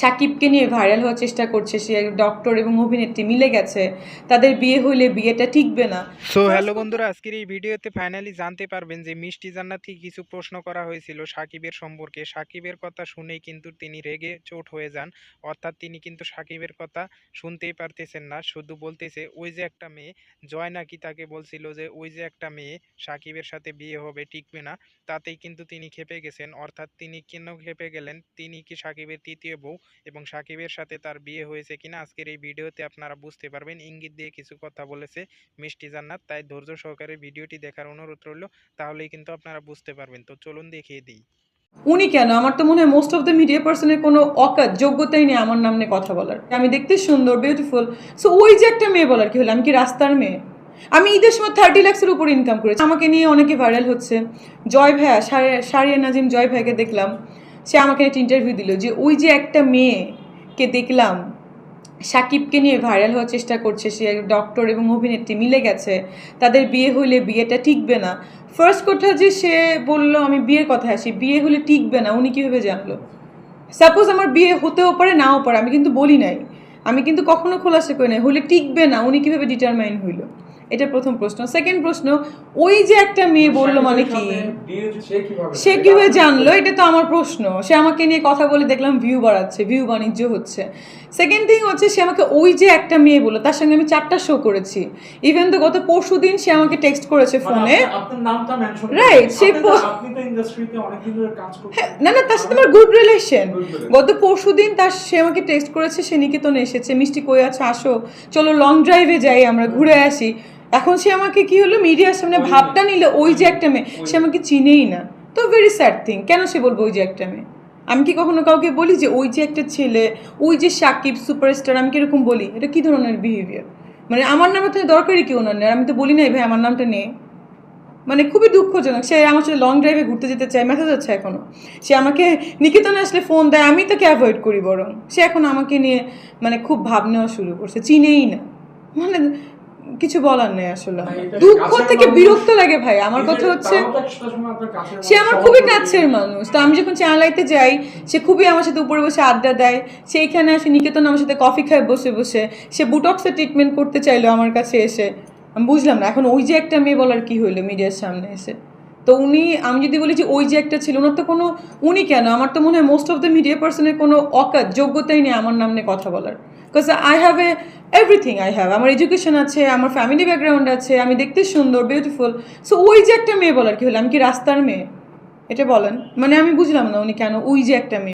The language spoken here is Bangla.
সাকিবকে নিয়ে ভাইরাল হওয়ার চেষ্টা করছে সে ডক্টর এবং অভিনেত্রী মিলে গেছে। তাদের বিয়ে হইলে বিয়েটা টিকবে না। সো হ্যালো বন্ধুরা আজকের এই ভিডিওতে ফাইনালি জানতে পারবেন যে মিষ্টি জান্নাত কিছু প্রশ্ন করা হয়েছিল সাকিবের সম্পর্কে। সাকিবের কথা শুনেই কিন্তু তিনি রেগে চোট হয়ে যান। অর্থাৎ তিনি কিন্তু সাকিবের কথা শুনতেই পারতেছেন না শুধু বলতেছে ওই যে একটা মেয়ে। জয় নাকি তাকে বলছিল যে ওই যে একটা মেয়ে সাকিবের সাথে বিয়ে হবে টিকবে না। তাতেই কিন্তু তিনি খেপে গেছেন। অর্থাৎ তিনি কেন খেপে গেলেন? তিনি কি সাকিবের তৃতীয় বউ? এবং সাকিবের সাথে তার বিয়ে হয়েছে কিনা আজকের এই ভিডিওতে আপনারা বুঝতে পারবেন। ইঙ্গিত দিয়ে কিছু কথা বলেছে মিষ্টি জান্নাত, তাই ধৈর্য সহকারে ভিডিওটি দেখার অনুরোধ রইল, তাহলেই কিন্তু আপনারা বুঝতে পারবেন। তো চলুন দেখিয়ে দিই। উনি কেন? আমার তো মনে হয় মোস্ট অফ দ্য মিডিয়া পার্সনের কোনো অকাত যোগ্যতাই নেই আমার নাম কথা বলার। আমি দেখতে সুন্দর বিউটিফুল সো ওই যে একটা মেয়ে বলার কি হলো? আমি কি রাস্তার মেয়ে? আমি ঈদের সময় থার্টি লাক্সের উপর ইনকাম করেছি। আমাকে নিয়ে অনেকে ভাইরাল হচ্ছে। জয় ভাইয়া সারিয়া নাজিম জয় ভাইয়াকে দেখলাম। সে আমাকে একটা ইন্টারভিউ দিল যে ওই যে একটা মেয়েকে দেখলাম, সাকিবকে নিয়ে ভাইরাল হওয়ার চেষ্টা করছে, সে ডক্টর এবং অভিনেত্রী মিলে গেছে, তাদের বিয়ে হইলে বিয়েটা টিকবে না। ফার্স্ট কথা যে সে বলল, আমি বিয়ের কথা আসি, বিয়ে হলে টিকবে না, উনি কীভাবে জানলো? সাপোজ আমার বিয়ে হতেও পারে, নাও পারে, আমি কিন্তু বলি নাই। আমি কিন্তু কখনো খোলাসা করি নাই হলে টিকবে না, উনি কীভাবে ডিটারমাইন হইল? এটা প্রথম প্রশ্ন। সেকেন্ড প্রশ্ন ওই যে একটা মেয়ে বলল মানে কি সে কীভাবে জানলো? এটা তো আমার প্রশ্ন। সে আমাকে নিয়ে কথা বলে দেখলাম ভিউ বাড়াচ্ছে ভিউ বাণিজ্য হচ্ছে। সেকেন্ড থিং হচ্ছে সে আমাকে ওই যে একটা মেয়ে বলল তার সঙ্গে আমি চারটা শো করেছি। ইভেন তো গত পরশু দিন সে আমাকে টেক্সট করেছে মানে ফোনে মেনশন Right, সে হ্যাঁ, না না তার সাথে আমার গুড রিলেশন গত পরশু দিন তার সে আমাকে টেক্সট করেছে সে নিকেতনে এসেছে মিষ্টি কই আছে? আসো চলো লং ড্রাইভে যাই আমরা ঘুরে আসি। এখন সে আমাকে কি হলো? মিডিয়ার সামনে ভাবটা নিল ওই যে একটা মেয়ে। সে আমাকে চিনেই না। তো ভেরি স্যাড থিং কেন সে বলব ওই যে একটা মেয়ে? আমি কি কখনো কাউকে বলি যে ওই যে একটা ছেলে ওই যে সাকিব সুপারস্টার আমি কীরকম বলি? এটা কি ধরনের বিহেভিয়ার মানে আমার নামে তো দরকারই কি ওনার নেই। আমি তো বলি নাই ভাই আমার নামটা নেই মানে খুবই দুঃখজনক। সে আমার সাথে লং ড্রাইভে ঘুরতে যেতে চায় মেসেজ হচ্ছে এখনও সে আমাকে নিকেতনে আসলে ফোন দেয় আমি তাকে অ্যাভয়েড করি বরং। সে এখন আমাকে নিয়ে মানে খুব ভাব নেওয়া শুরু করছে চিনেই না। মানে কিছু বলার নেই আসলে। দুঃখ থেকে বিরক্ত লাগে ভাই? আমার কথা হচ্ছে সে আমার খুবই। কাছের মানুষ। তো আমি যখন চালাইতে যাই সে খুবই আমার সাথে উপরে বসে আড্ডা দেয়। সেইখানে আসে নিকেতন আমার সাথে কফি খায় বসে বসে। সে বুটক্সের ট্রিটমেন্ট করতে চাইলো আমার কাছে এসে। আমি বুঝলাম না এখন ওই যে একটা মেয়ে বলার কি হইল মিডিয়ার সামনে এসে? তো উনি আমি যদি বলি যে ওই যে একটা ছিল ওনার তো কোনো উনি কেন? আমার তো মনে হয় মোস্ট অফ দ্য মিডিয়া পার্সনের কোনো অকাত যোগ্যতাই নেই আমার নাম নিয়ে কথা বলার। Because I have a everything I have আমার এডুকেশন আছে, আমার ফ্যামিলি ব্যাকগ্রাউন্ড আছে, আমি দেখতে সুন্দর বিউটিফুল সো ওই যে একটা মেয়ে বলার কি হলো? আমি কি রাস্তার মেয়ে? এটা বলেন। মানে আমি বুঝলাম না উনি কেন ওই যে একটা মেয়ে।